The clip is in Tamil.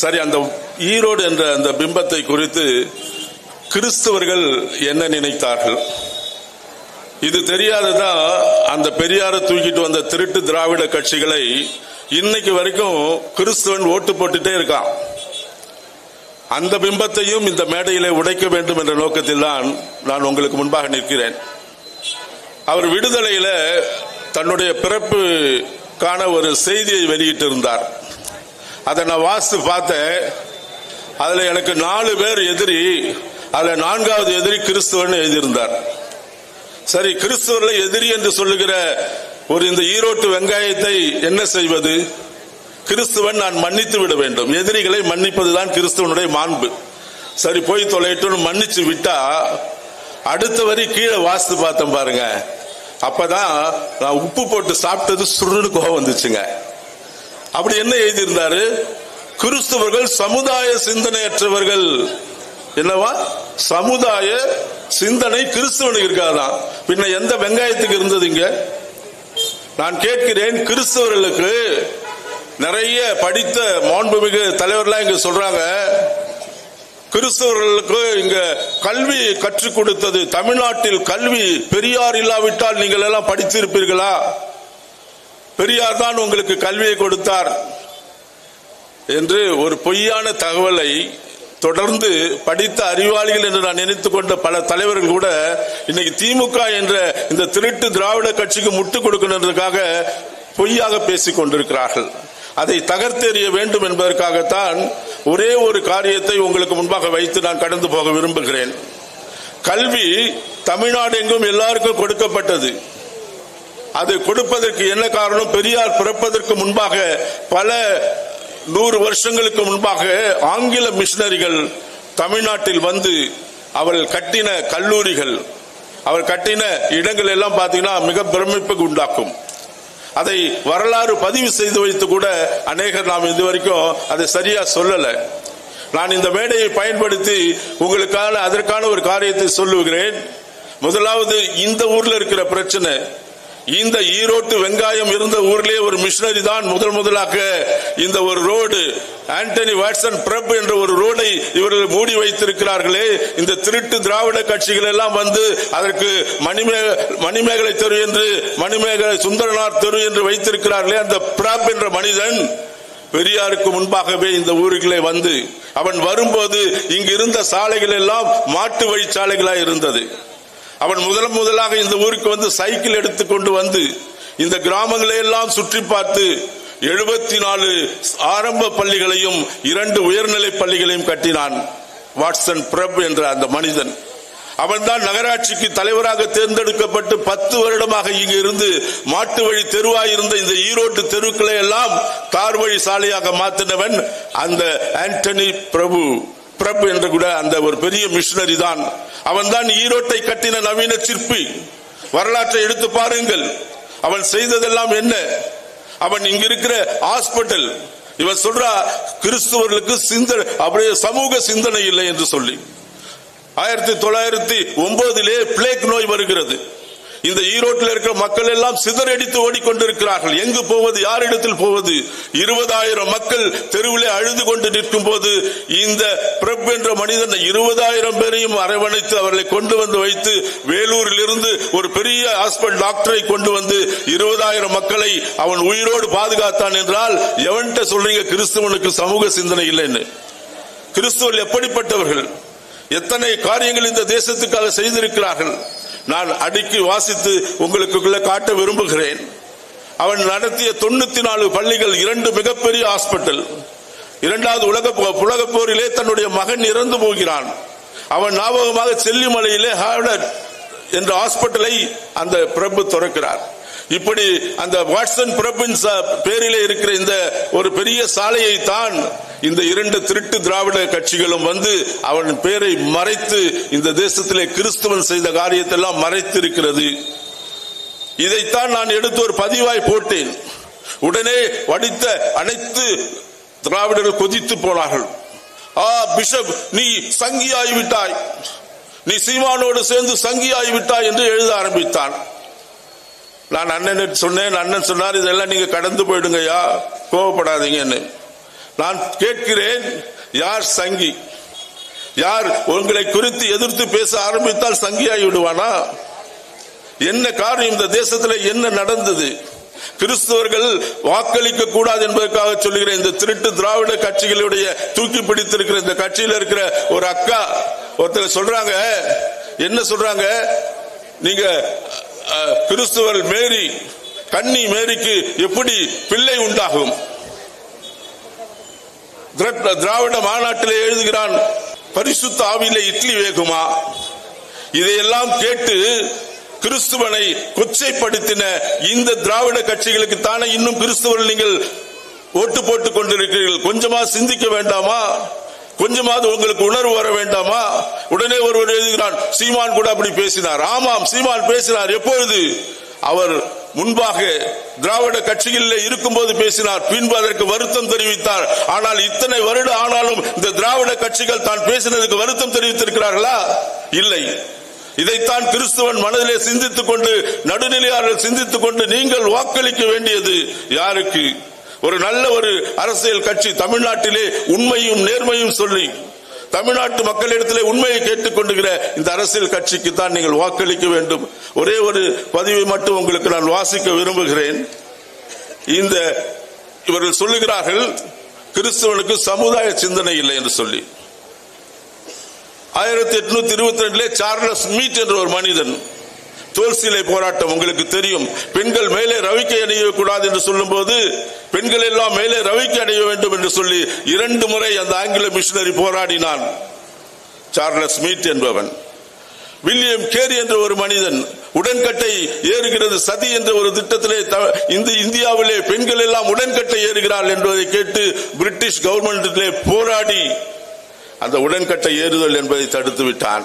சரி அந்த ஈரோடு என்ற அந்த பிம்பத்தை குறித்து கிறிஸ்தவர்கள் என்ன நினைத்தார்கள்? இது தெரியாததான் அந்த பெரியாரை தூக்கிட்டு வந்த திருட்டு திராவிட கட்சிகளை இன்னைக்கு வரைக்கும் கிறிஸ்தவன் ஓட்டு போட்டுட்டே இருக்கான். அந்த பிம்பத்தையும் இந்த மேடையிலே உடைக்க வேண்டும் என்ற நோக்கத்தில் தான் நான் உங்களுக்கு முன்பாக நிற்கிறேன். அவர் விடுதலையில தன்னுடைய பிறப்புக்கான ஒரு செய்தியை வெளியிட்டிருந்தார். அதை நான் வாசித்து பார்த்தேன். அதுல எனக்கு நாலு பேர் எதிரி அதுல நான்காவது எதிரி கிறிஸ்துவன் எழுதியிருந்தார். சரி கிறிஸ்துவர்களை எதிரி என்று சொல்லுகிற ஒரு இந்த ஈரோட்டு வெங்காயத்தை என்ன செய்வது? கிறிஸ்துவன் நான் மன்னித்து விட வேண்டும். எதிரிகளை மன்னிப்பதுதான் கிறிஸ்துவனுடைய மாண்பு. சரி போய் தொலைட்டும் மன்னிச்சு விட்டா அடுத்த வரி கீழே வாசித்து பார்த்தேன் பாருங்க. அப்பதான் நான் உப்பு போட்டு சாப்பிட்டது சுருன்னு கோவம் வந்துச்சுங்க. அப்படி என்ன எழுதியிருந்தாரு? கிறிஸ்தவர்கள் சமுதாய சிந்தனையற்றவர்கள். என்னவா? சமுதாய சிந்தனை கிறிஸ்தவனுக்கு இருக்காதான். பின்ன எந்த வெங்காயத்துக்கு இருந்தது இங்க? நான் கேட்கிறேன் கிறிஸ்தவர்களுக்கு. நிறைய படித்த மாண்புமிகு தலைவர்லாம் இங்க சொல்றாங்க. கிறிஸ்தவர்களுக்கு இங்க கல்வி கற்றுக் கொடுத்தது தமிழ்நாட்டில் கல்வி பெரியார் இல்லாவிட்டால் நீங்கள் எல்லாம் படித்திருப்பீர்களா? பெரியார் தான் உங்களுக்கு கல்வியை கொடுத்தார் என்று ஒரு பொய்யான தகவலை தொடர்ந்து படித்த அறிவாளிகள் என்று நான் நினைத்துக் கொண்ட பல தலைவர்கள் கூட இன்னைக்கு திமுக என்ற இந்த திருட்டு திராவிட கட்சிக்கு முட்டு கொடுக்கணுன்றதுக்காக பொய்யாக பேசிக் கொண்டிருக்கிறார்கள். அதை தகர்த்தெறிய வேண்டும் என்பதற்காகத்தான் ஒரே ஒரு காரியத்தை உங்களுக்கு முன்பாக வைத்து நான் கடந்து போக விரும்புகிறேன். கல்வி தமிழ்நாடு எங்கும் எல்லாருக்கும் கொடுக்கப்பட்டது. அது கொடுப்பதற்கு என்ன காரணம்? பெரியார் பிறப்பதற்கு முன்பாக பல நூறு வருஷங்களுக்கு முன்பாக ஆங்கில மிஷினரிகள் தமிழ்நாட்டில் வந்து அவர்கள் கட்டின கல்லூரிகள் அவர் கட்டின இடங்கள் எல்லாம் பார்த்தீங்கன்னா மிக பிரமிப்புக்கு உண்டாக்கும். அதை வரலாறு பதிவு செய்து வைத்து கூட அநேகர் நாம் இதுவரைக்கும் அதை சரியா சொல்லல. நான் இந்த மேடையை பயன்படுத்தி உங்களுக்கான அதற்கான ஒரு காரியத்தை சொல்லுகிறேன். முதலாவது இந்த ஊர்ல இருக்கிற பிரச்சனை. இந்த ஈரோட்டு வெங்காயம் இருந்த ஊர்லேயே ஒரு மிஷினரி தான் முதல் முதலாக இந்த ஒரு ரோடு. ஆண்டனி வாட்சன் பிரப் என்ற ஒரு ரோடை இவர்கள் மூடி வைத்திருக்கிறார்களே. இந்த திருட்டு திராவிட கட்சிகள் எல்லாம் வந்து அதற்கு மணிமே மணிமேகலை தெரு என்று மணிமேகலை சுந்தரனார் தெரு என்று வைத்திருக்கிறார்களே. அந்த பிரப் என்ற மனிதன் பெரியாருக்கு முன்பாகவே இந்த ஊருக்குள்ளே வந்து அவன் வரும்போது இங்கிருந்த சாலைகள் எல்லாம் மாட்டு வழி சாலைகளாய் இருந்தது. அவன் முதல் முதலாக இந்த ஊருக்கு வந்து சைக்கிள் எடுத்துக்கொண்டு வந்து இந்த கிராமங்களை எல்லாம் சுற்றி பார்த்து எழுபத்தி நாலு ஆரம்ப பள்ளிகளையும் இரண்டு உயர்நிலை பள்ளிகளையும் கட்டினான் வாட்சன் பிரப் என்ற அந்த மனிதன். அவன்தான் நகராட்சிக்கு தலைவராக தேர்ந்தெடுக்கப்பட்டு பத்து வருடமாக இங்கு இருந்து மாட்டு வழி தெருவாய் இருந்த இந்த ஈரோட்டு தெருக்களை எல்லாம் தார் வழி சாலையாக மாற்றினவன் அந்த ஆண்டனி பிரபு. பிரபு என்று கூட அந்த ஒரு பெரிய மிஷினரி தான். அவன் தான் ஈரோட்டை கட்டின நவீன சிற்பி. வரலாற்றை எடுத்து பாருங்கள். அவன் செய்ததெல்லாம் என்ன? அவன் இங்க இருக்கிற ஹாஸ்பிட்டல் இவன் சொல்றா கிறிஸ்துவர்களுக்கு சிந்தனை அப்படியே சமூக சிந்தனை இல்லை என்று சொல்லி. ஆயிரத்தி தொள்ளாயிரத்தி ஒன்பதிலே பிளேக் நோய் வருகிறது. இந்த ஈரோட்டில் இருக்கிற மக்கள் எல்லாம் சிதறடித்து ஓடிக்கொண்டிருக்கிறார்கள். எங்கு போவது யாரிடத்தில் போவது? இருபதாயிரம் மக்கள் தெருவிலே அழுது கொண்டு நிற்கும் போது இந்த பிரப் என்ற மனிதன் இருபதாயிரம் பேரையும் அரவணைத்து அவர்களை கொண்டு வந்து வைத்து வேலூரில் இருந்து ஒரு பெரிய ஹாஸ்பிட்டல் டாக்டரை கொண்டு வந்து இருபதாயிரம் மக்களை அவன் உயிரோடு பாதுகாத்தான் என்றால் எவன்கிட்ட சொல்றீங்க கிறிஸ்துவனுக்கு சமூக சிந்தனை இல்லைன்னு? கிறிஸ்துவர்கள் எப்படிப்பட்டவர்கள்? எத்தனை காரியங்கள் இந்த தேசத்துக்காக செய்திருக்கிறார்கள்? நான் அடுக்கி வாசித்து உங்களுக்குள்ள காட்ட விரும்புகிறேன். அவன் நடத்திய தொண்ணூத்தி நாலு பள்ளிகள் இரண்டு மிகப்பெரிய ஹாஸ்பிட்டல் இரண்டாவது உலக உலக போரிலே தன்னுடைய மகன் இறந்து போகிறான். அவன் ஞாபகமாக செல்லிமலையிலே ஹார்வர்ட் என்ற ஹாஸ்பிட்டலை அந்த பிரபு திறக்கிறார். இப்படி அந்த வாட்சன் பிரபின்ஸ் பேரிலே இருக்கிற இந்த ஒரு பெரிய சாலையை தான் இந்த இரண்டு திருட்டு திராவிட கட்சிகளும் வந்து அவன் பேரை மறைத்து இந்த தேசத்திலே கிறிஸ்துவன் செய்த காரியத்தை எல்லாம் மறைத்து இருக்கிறது இதைத்தான் நான் எடுத்து ஒரு பதிவாய் போட்டேன். உடனே வடித்த அனைத்து திராவிடர்கள் கொதித்து போனார்கள். ஆ பிஷப் நீ சங்கியாகிவிட்டாய் நீ சீமானோடு சேர்ந்து சங்கியாகிவிட்டாய் என்று எழுத ஆரம்பித்தான். நான் அண்ணன் சொன்னேன் அண்ணன் சொன்னார் இதெல்லாம் நீங்க கடந்து போயிடுங்கய்யா கோவப்படாதீங்கன்னு. நான் கேட்கிறேன் யார் சங்கி? யார் உங்களை குறித்து எதிர்த்து பேச ஆரம்பித்தால் சங்கியாகி விடுவானா? என்ன காரணம் இந்த தேசத்தில் என்ன நடந்தது? கிறிஸ்தவர்கள் வாக்களிக்க கூடாது என்பதற்காக சொல்லுகிற இந்த திருட்டு திராவிட கட்சிகளுடைய தூக்கி பிடித்திருக்கிற இந்த கட்சியில் இருக்கிற ஒரு அக்கா ஒருத்தர் சொல்றாங்க என்ன சொல்றாங்க? நீங்க கிறிஸ்துவர் மேரி கன்னி மேரிக்கு எப்படி பிள்ளை உண்டாகும்? திராவிட மாநாட்டிலே எழுதுகிறான் பரிசுத்த ஆவியில இட்லி வேகுமா? இதையெல்லாம் கேட்டு கிறிஸ்துவனை கொச்சைப்படுத்தின இந்த திராவிட கட்சிகளுக்கு தானே இன்னும் கிறிஸ்துவர்கள் நீங்கள் ஓட்டு போட்டுக் கொண்டிருக்கிறீர்கள். கொஞ்சமா சிந்திக்க வேண்டாமா? கொஞ்சமாவது உங்களுக்கு உணர்வு வர வேண்டாமா? உடனே ஒருவர் எழுதுகிறான் சீமான் கூட அப்படி பேசினார். ஆமாம் சீமான் பேசினார். எப்பொழுது? அவர் முன்பாக திராவிட கட்சிகளில் இருக்கும்போது பேசினார். பின்பு அதற்கு வருத்தம் தெரிவித்தார். ஆனால் இத்தனை வருடம் ஆனாலும் இந்த திராவிட கட்சிகள் தான் பேசினதுக்கு வருத்தம் தெரிவித்திருக்கிறார்களா? இல்லை. இதைத்தான் கிறிஸ்துவன் மனதிலே சிந்தித்துக் கொண்டு நடுநிலையாளர்கள் சிந்தித்துக் கொண்டு நீங்கள் வாக்களிக்க வேண்டியது யாருக்கு? ஒரு நல்ல ஒரு அரசியல் கட்சி தமிழ்நாட்டிலே உண்மையும் நேர்மையும் சொல்லி தமிழ்நாட்டு மக்களிடத்திலே உண்மையை கேட்டுக் கொண்டுகிற இந்த அரசியல் கட்சிக்கு தான் நீங்கள் வாக்களிக்க வேண்டும். ஒரே ஒரு பதிவை மட்டும் உங்களுக்கு நான் வாசிக்க விரும்புகிறேன். இந்த இவர்கள் சொல்லுகிறார்கள் கிறிஸ்தவனுக்கு சமுதாய சிந்தனை இல்லை என்று சொல்லி. ஆயிரத்தி எட்நூத்தி இருபத்தி ரெண்டுல சார்லஸ் மீட் என்ற ஒரு மனிதன் தோல்சிலை போராட்டம் உங்களுக்கு தெரியும். பெண்கள் மேலே ரவிக்கை அணியக்கூடாது என்று என்று சொல்லும்போது பெண்கள் எல்லாம் மேலே ரவிக்கை அணிய வேண்டும் என்று சொல்லி இரண்டு முறை அந்த ஆங்கில மிஷினரி போராடினான். சார்லஸ் மீட் என்பவன். வில்லியம் கேரி என்ற ஒரு மனிதன் உடன்கட்டை ஏறுகிறது சதி என்ற ஒரு திட்டத்திலே இந்த இந்தியாவிலே பெண்கள் எல்லாம் உடன்கட்டை ஏறுகிறார்கள் என்பதை கேட்டு பிரிட்டிஷ் கவர்மெண்டிலே போராடி அந்த உடன்கட்டை ஏறுதல் என்பதை தடுத்து விட்டான்